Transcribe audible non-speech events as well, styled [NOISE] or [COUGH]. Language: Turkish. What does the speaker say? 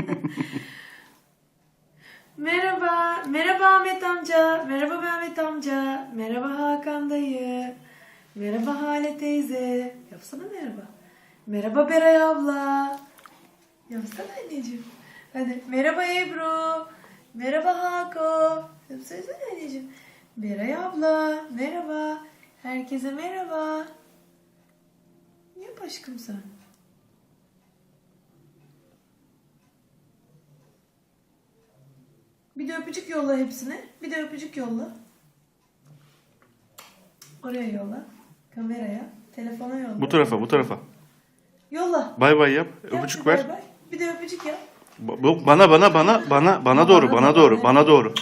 [LAUGHS] merhaba. Merhaba Ahmet amca. Merhaba Mehmet amca. Merhaba Hakan dayı. Merhaba Hale teyze. Yapsana merhaba. Merhaba Beray abla. Yapsana anneciğim. Hadi merhaba Ebru. Merhaba Hako. Yapsana anneciğim. Beray abla. Merhaba. Herkese merhaba. Yap aşkım sen. Bir de öpücük yolla hepsine. Bir de öpücük yolla. Oraya yolla. Kameraya. Telefona yolla. Bu tarafa bu tarafa. Yolla. Bay bay yap. Yap Öpücük bir ver. bay bay. Bir de öpücük yap. Ba- Bana bana bana bana bana doğru bana doğru bana doğru.